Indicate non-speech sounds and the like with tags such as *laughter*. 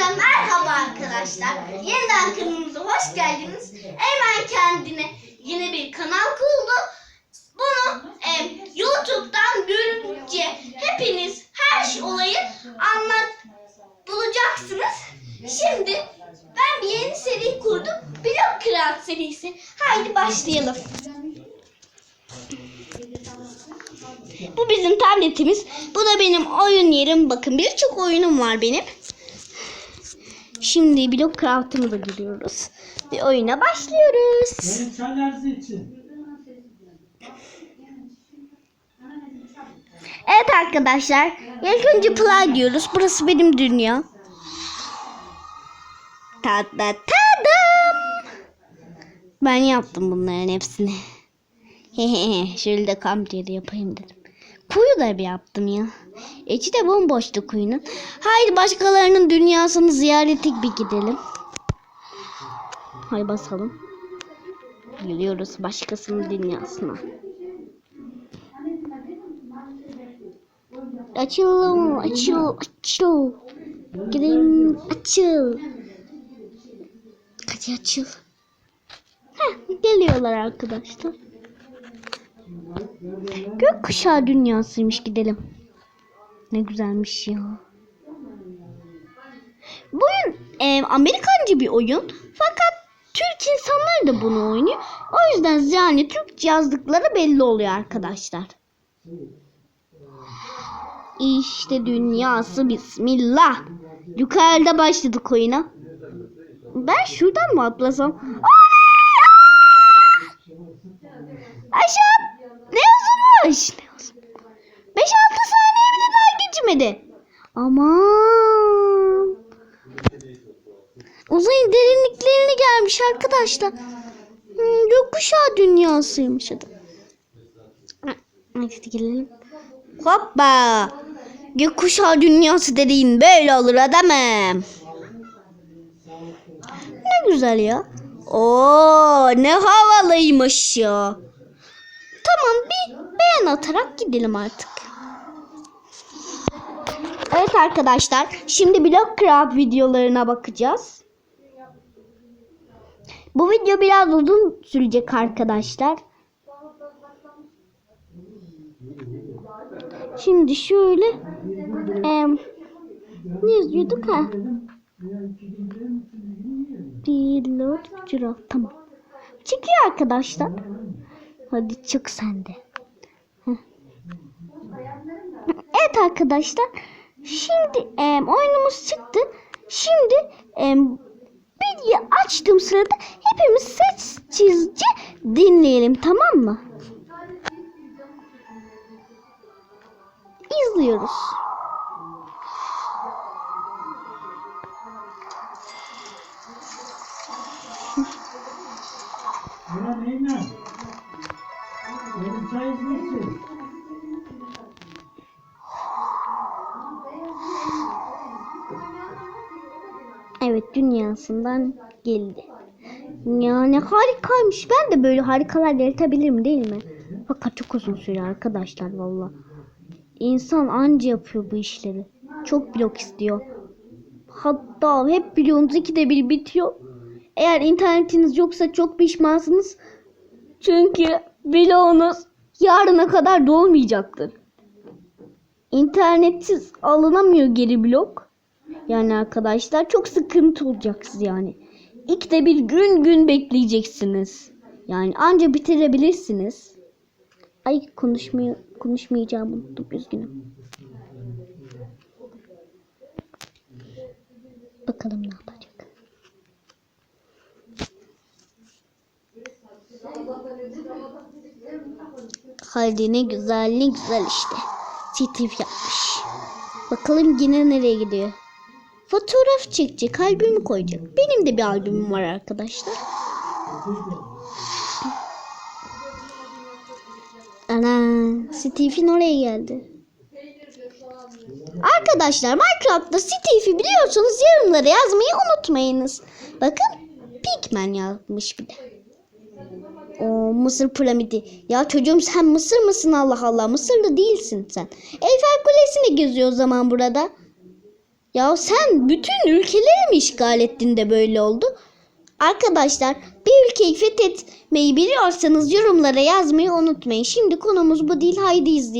Hepinize merhaba arkadaşlar. Yeniden kanalımıza hoş geldiniz. Eymen kendine yeni bir kanal kurdu. Bunu e, YouTube'dan görünce hepiniz her şey olayı anlat bulacaksınız. Şimdi ben bir yeni seri kurdum. Blok Kıraat serisi. Haydi başlayalım. Bu bizim tabletimiz. Bu da benim oyun yerim. Bakın birçok oyunum var benim. Şimdi blok craft'ımıza giriyoruz. Ve oyuna başlıyoruz. Evet arkadaşlar. İlk önce play diyoruz. Burası benim dünya. Ta ta tadam. Ben yaptım bunların hepsini. *laughs* Şöyle de kamp yeri yapayım dedim. Kuyu da bir yaptım ya. İçi de bomboştu kuyunun. Haydi başkalarının dünyasını ziyarete bir gidelim. Hay basalım. Gidiyoruz başkasının dünyasına. Açıl, açıl, açıl. Gidelim, açıl. Hadi açıl. Heh, geliyorlar arkadaşlar. Gökkuşağı dünyasıymış gidelim. Ne güzelmiş ya. Bu oyun e, Amerikancı bir oyun. Fakat Türk insanlar da bunu oynuyor. O yüzden yani Türkçe yazdıkları belli oluyor arkadaşlar. İşte dünyası bismillah. Yukarıda başladık oyuna. Ben şuradan mı atlasam? Aşağı uzun. 5-6 saniye bile daha geçmedi. Aman. Uzayın derinliklerine gelmiş arkadaşlar. Hmm, gökkuşağı dünyasıymış adı. Hadi gelelim. Hoppa. Gökkuşağı dünyası dediğin böyle olur adamım. Ne güzel ya. Oo ne havalıymış ya. Tamam bir beğen atarak gidelim artık. Evet arkadaşlar şimdi blok craft videolarına bakacağız. Bu video biraz uzun sürecek arkadaşlar. Şimdi şöyle em, ne yazıyorduk ha? Reload craft tamam. Çıkıyor arkadaşlar. Hadi çık sen de. Evet arkadaşlar. Şimdi em, oyunumuz çıktı. Şimdi em, video açtığım sırada hepimiz sessizce dinleyelim tamam mı? İzliyoruz. Evet dünyasından geldi. Yani harikaymış. Ben de böyle harikalar yaratabilirim değil mi? Fakat çok uzun süre arkadaşlar valla. İnsan anca yapıyor bu işleri. Çok blok istiyor. Hatta hep biliyorsunuz ikide bir bitiyor. Eğer internetiniz yoksa çok pişmansınız. Çünkü bloğunuz yarına kadar dolmayacaktır. İnternetsiz alınamıyor geri blok. Yani arkadaşlar çok sıkıntı olacaksınız yani. İlk de bir gün gün bekleyeceksiniz. Yani anca bitirebilirsiniz. Ay konuşmayı konuşmayacağımı unuttum üzgünüm. Bakalım ne yapacak. Haydi ne güzel ne güzel işte. Steve yapmış. Bakalım yine nereye gidiyor. Fotoğraf çekecek, albümü koyacak. Benim de bir albümüm var arkadaşlar. Ana, Steve'in oraya geldi. Arkadaşlar Minecraft'ta Steve'i biliyorsanız yorumlara yazmayı unutmayınız. Bakın Pigman yazmış bir de. Mısır piramidi. Ya çocuğum sen Mısır mısın Allah Allah? Mısırlı değilsin sen. Eyfel Kulesi'ni geziyor o zaman burada. Ya sen bütün ülkeleri mi işgal ettin de böyle oldu? Arkadaşlar bir ülkeyi fethetmeyi biliyorsanız yorumlara yazmayı unutmayın. Şimdi konumuz bu değil. Haydi izleyelim.